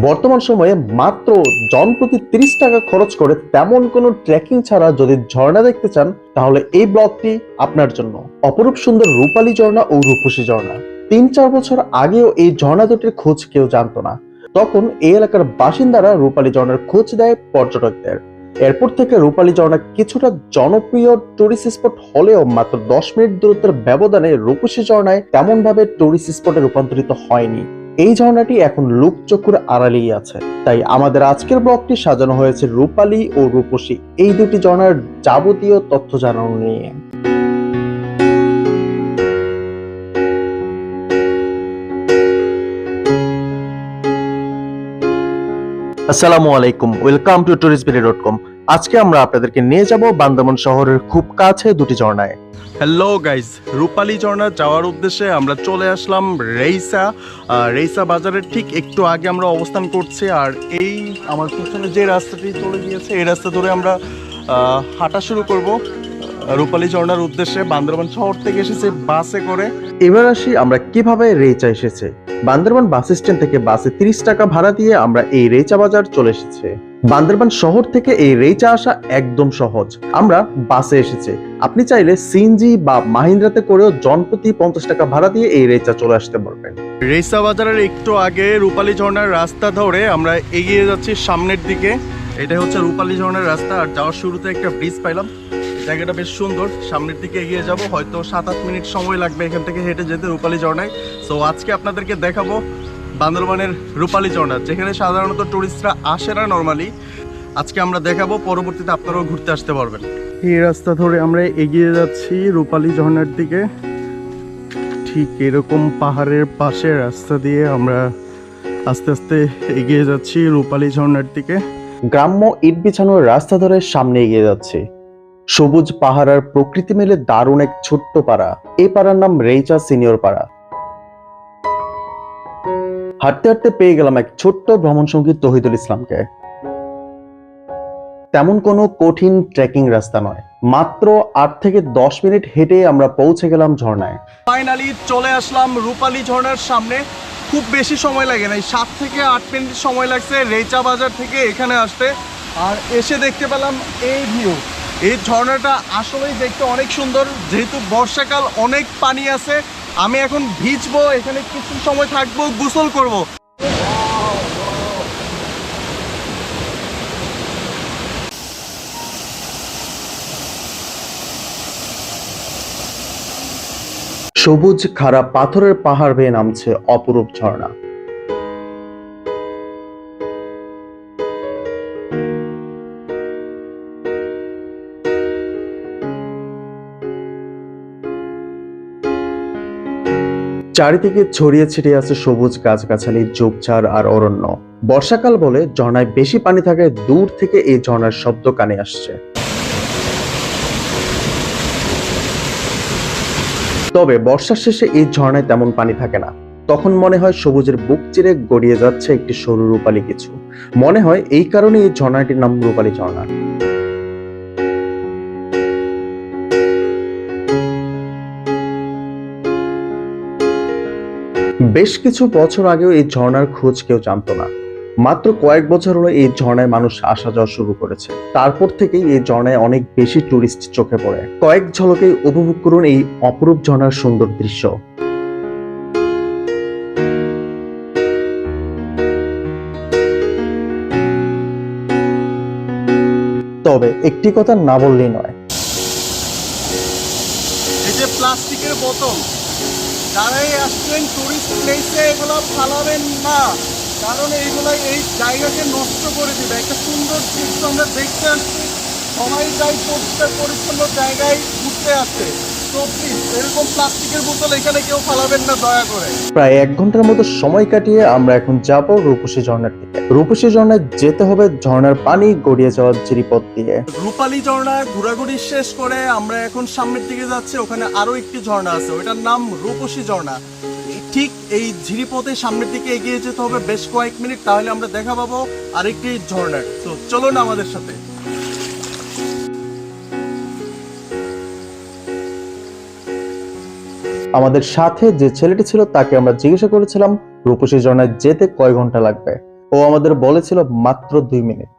বর্তমান সময়ে মাত্র জনপ্রতি তিরিশ টাকা খরচ করে তেমন কোনো ট্রেকিং ছাড়া যদি ঝর্ণা দেখতে চান, তাহলে এই ব্লগটি আপনার জন্য। অপরূপ সুন্দর রূপালী ঝর্ণা ও রূপসী ঝর্ণা। তিন চার বছর আগেও এই ঝর্ণা দুটির খোঁজ কেউ জানতো না। তখন এই এলাকার বাসিন্দারা রূপালী ঝর্ণার খোঁজ দেয় পর্যটকদের। এরপর থেকে রূপালী ঝর্ণা কিছুটা জনপ্রিয় টুরিস্ট স্পট হলেও মাত্র দশ মিনিট দূরত্বের ব্যবধানে রূপসী ঝর্ণায় তেমন ভাবে টুরিস্ট স্পটে রূপান্তরিত হয়নি। এই ঝর্ণাটি এখন লোকচক্ষুর আড়ালেই আছে। তাই আমাদের আজকের ব্লগটি সাজানো হয়েছে রূপালী ও রূপসী। এই দুটি ঝর্ণার যাবতীয় তথ্য জানানো নিয়ে। আসসালামু আলাইকুম। Welcome to tourist BD dot com আজকে আমরা আপনাদেরকে নিয়ে যাব বান্দরবান শহরের খুব কাছে দুটি ঝর্ণায়। হ্যালো গাইজ রূপালী ঝর্ণা যাওয়ার উদ্দেশ্যে আমরা চলে আসলাম রেইসা। রেইসা বাজারের ঠিক একটু আগে আমরা অবস্থান করছি আর এই আমার পিছনে যে রাস্তাটি চলে গিয়েছে, এই রাস্তা ধরে আমরা হাঁটা শুরু করব। রূপালী ঝর্ণার উদ্দেশ্যে বান্দরবান শহর থেকে এসেছে বাসে করে। এবার আসি আমরা কীভাবে রেচা এসেছে। বান্দরবান বাস স্ট্যান্ড থেকে বাসে তিরিশ টাকা ভাড়া দিয়ে আমরা এই রেচা বাজার চলে এসেছে। বান্দরবান শহর থেকে এই রেচা আসা একদম সহজ। আমরা বাসে এসেছি। আপনি চাইলে সিএনজি বা মাহিন্দ্রাতে করেও জনপ্রতি পঞ্চাশ টাকা ভাড়া দিয়ে এই রেচা চলে আসতে পারবেন। রেইসা বাজারের একটু আগে রূপালী ঝর্ণার রাস্তা ধরে আমরা এগিয়ে যাচ্ছি সামনের দিকে। এটা হচ্ছে রূপালী ঝর্ণার রাস্তা। আর যাওয়ার শুরুতে একটা ব্রিজ পাইলাম। জায়গাটা বেশ সুন্দর। সামনের দিকে এগিয়ে যাব। হয়তো সাত আট মিনিট সময় লাগবে এখান থেকে হেঁটে যেতে রূপালী ঝর্ণায়। সো আজকে আপনাদেরকে দেখাবো বান্দরবানের রূপালী ঝর্ণা যেখানে সাধারণত টুরিস্টরা আসে না নর্মালি আজকে আমরা দেখাবো পরবর্তীতে আপনারাও ঘুরতে আসতে পারবেন। এই রাস্তা ধরে আমরা এগিয়ে যাচ্ছি রূপালী ঝর্ণার দিকে। ঠিক এরকম পাহাড়ের পাশে রাস্তা দিয়ে আমরা আস্তে আস্তে এগিয়ে যাচ্ছি রূপালী ঝর্ণার দিকে। গ্রাম্য ইট বিছানোর রাস্তা ধরে সামনে এগিয়ে যাচ্ছে। সবুজ পাহাড় আর প্রকৃতি মেলে দারুণ এক ছোট্ট পাড়া। এই পাড়ার নাম রেইচা সিনিয়র পাড়া। হাঁটতে হাঁটতে পেয়ে গেলাম এক ছোট্ট ভ্রমণ সঙ্গী তহিদুল ইসলামকে। তেমন কোনো কঠিন ট্রেকিং রাস্তা নয়। মাত্র আট থেকে দশ মিনিট হেঁটে আমরা পৌঁছে গেলাম ঝর্ণায়। ফাইনালি চলে আসলাম রূপালী ঝর্ণার সামনে। খুব বেশি সময় লাগে নাই, সাত থেকে আট মিনিট সময় লাগছে রেচা বাজার থেকে এখানে আসতে। আর এসে দেখতে পেলাম এই ভিউ এই ঝর্ণাটা আসলেই দেখতে অনেক সুন্দর, যেহেতু বর্ষাকাল অনেক পানি আছে আমি এখন ভিজবো, এখানে কিছু সময় থাকব, গোসল করব। সবুজ খাড়া পাথরের পাহাড় বেয়ে নামছে অপরূপ ঝর্ণা চারিদিকে ছড়িয়ে ছিটিয়ে আছে সবুজ গাছগাছালি, ঝোপঝাড় আর অরণ্য। বর্ষাকাল বলে ঝর্ণায় বেশি পানি থাকায় দূর থেকে এই ঝর্ণার শব্দ কানে আসছে। তবে বর্ষার শেষে এই ঝর্ণায় তেমন পানি থাকে না। তখন মনে হয় সবুজের বুক চিরে গড়িয়ে যাচ্ছে একটি সরু রূপালী কিছু। মনে হয় এই কারণে এই ঝর্ণাটির নাম রূপালী ঝর্ণা। বেশ কিছু বছর আগেও এই ঝর্ণার খোঁজ কেউ জানতো না। মাত্র কয়েক বছর হলো এই ঝর্ণায় মানুষ আসা যাওয়া শুরু করেছে। তারপর থেকেই এই ঝর্ণায় অনেক বেশি টুরিস্ট চোখে পড়ে। কয়েক ঝলকে উপভোগ করুন এই অপরূপ ঝর্ণার সুন্দর দৃশ্য। তবে একটি কথা না বললেই নয়। এই যে প্লাস্টিকের বোতল যারাই আসছেন টুরিস্ট প্লেসে এগুলো ফালাবেন না। কারণ এইগুলো এই জায়গাকে নষ্ট করে দিবে। একটা সুন্দর দৃশ্য আমরা দেখতে আসছি। সবাই যাই পরিষ্কার পরিচ্ছন্ন জায়গায় ঘুরতে আসে। এরকম প্লাস্টিকের বোতল এখানে কেউ ফালাবেন না দয়া করে। প্রায় এক ঘণ্টার মতো সময় কাটিয়ে আমরা এখন যাব রূপসী ঝর্ণার দিকে। রূপসী ঝর্ণায় যেতে হবে ঝর্ণার পানি গড়িয়ে যাওয়ার জিরিপথ দিয়ে। রূপালী ঝর্ণা ঘোরাঘুরি শেষ করে আমরা এখন সামনের দিকে যাচ্ছি ওখানে আরও একটি ঝর্ণা আছে ওইটার নাম রূপসী ঝর্ণা। ঠিক এই ঝিরিপথে সামনের দিকে এগিয়ে যেতে হবে বেশ কয়েক মিনিট তাহলে আমরা দেখা পাবো আরেকটি ঝর্ণা তো চলুন আমাদের সাথে। আমাদের সাথে যে ছেলেটি ছিল তাকে আমরা জিজ্ঞাসা করেছিলাম রূপসী ঝর্ণায় যেতে কয় ঘণ্টা লাগবে? ও আমাদের বলেছিল মাত্র দুই মিনিট।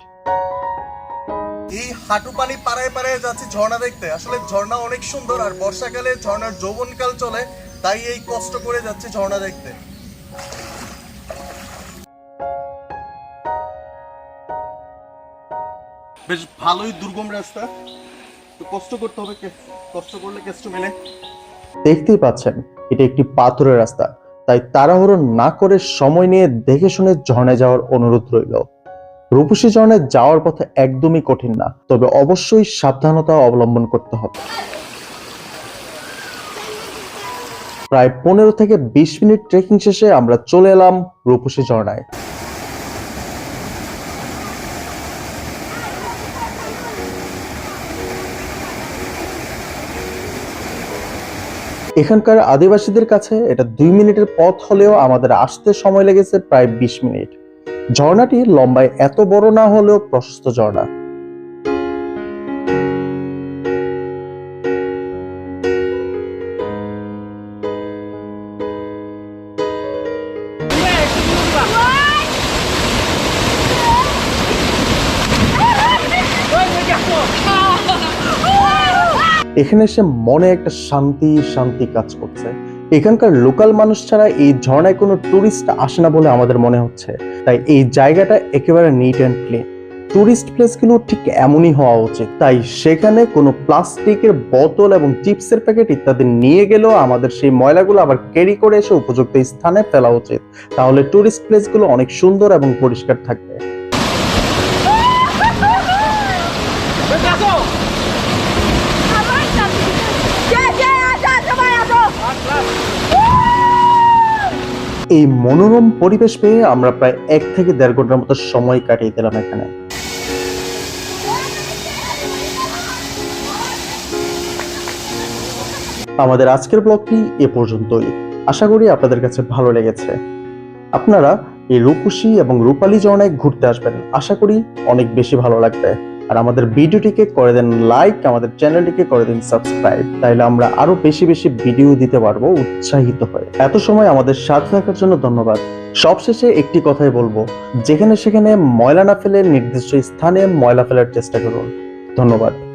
এই হাঁটু পানি পাড়ায় পাড়ায় যাচ্ছি ঝর্ণা দেখতে। আসলে ঝর্ণা অনেক সুন্দর আর বর্ষাকালে ঝর্ণার যৌবনকাল চলে তাই এই কষ্ট করে যাচ্ছি ঝর্ণা দেখতে। বেশ ভালোই দুর্গম রাস্তা। তো কষ্ট করতে হবে কষ্ট করলে কেষ্ট মেলে। দেখতেই পাচ্ছেন, এটা একটি পাথরের রাস্তা। তাই তাড়াহুড়ো না করে সময় নিয়ে দেখে শুনে ঝর্ণায় যাওয়ার অনুরোধ রইল। রূপসী ঝর্ণায় যাওয়ার পথ একদমই কঠিন না, তবে অবশ্যই সাবধানতা অবলম্বন করতে হবে। প্রায় পনেরো থেকে বিশ মিনিট ট্রেকিং শেষে আমরা চলে এলাম রূপসী ঝর্ণায়। এখানকার আদিবাসীদের কাছে এটা দুই মিনিটের পথ হলেও আমাদের আসতে সময় লেগেছে প্রায় বিশ মিনিট। ঝর্ণাটি লম্বায় এত বড় না হলেও প্রশস্ত ঝর্ণা। এখানে এসে মনে একটা শান্তি শান্তি কাজ করছে। এখানকার লোকাল মানুষ ছাড়া এই ঝর্ণায় কোনো টুরিস্ট আসে না বলে আমাদের মনে হচ্ছে। তাই এই জায়গাটা একেবারে নিট অ্যান্ড ক্লিন টুরিস্ট প্লেসগুলো ঠিক এমনই হওয়া উচিত। তাই সেখানে কোনো প্লাস্টিকের বোতল এবং চিপসের প্যাকেট ইত্যাদি নিয়ে গেলেও আমাদের সেই ময়লাগুলো আবার ক্যারি করে এসে উপযুক্ত স্থানে ফেলা উচিত। তাহলে টুরিস্ট প্লেসগুলো অনেক সুন্দর এবং পরিষ্কার থাকবে। এই মনোরম পরিবেশ পেয়ে আমরা প্রায় এক থেকে দেড় ঘণ্টার মতো সময় কাটিয়ে দিলাম এখানে। আমাদের আজকের ব্লগটি এ পর্যন্তই। আশা করি আপনাদের কাছে ভালো লেগেছে। আপনারা এই রূপসী এবং রূপালী ঝর্ণায় ঘুরতে আসবেন। আশা করি অনেক বেশি ভালো লাগবে। আর আমাদের ভিডিওটিকে করে দেন লাইক আমাদের চ্যানেলটিকে করে দিন সাবস্ক্রাইব তাইলে আমরা আরও বেশি বেশি ভিডিও দিতে পারব উৎসাহিত হয়ে। এত সময় আমাদের সাথে থাকার জন্য ধন্যবাদ। সবশেষে একটি কথাই বলব, যেখানে সেখানে ময়লা না ফেলে নির্দিষ্ট স্থানে ময়লা ফেলার চেষ্টা করুন। ধন্যবাদ।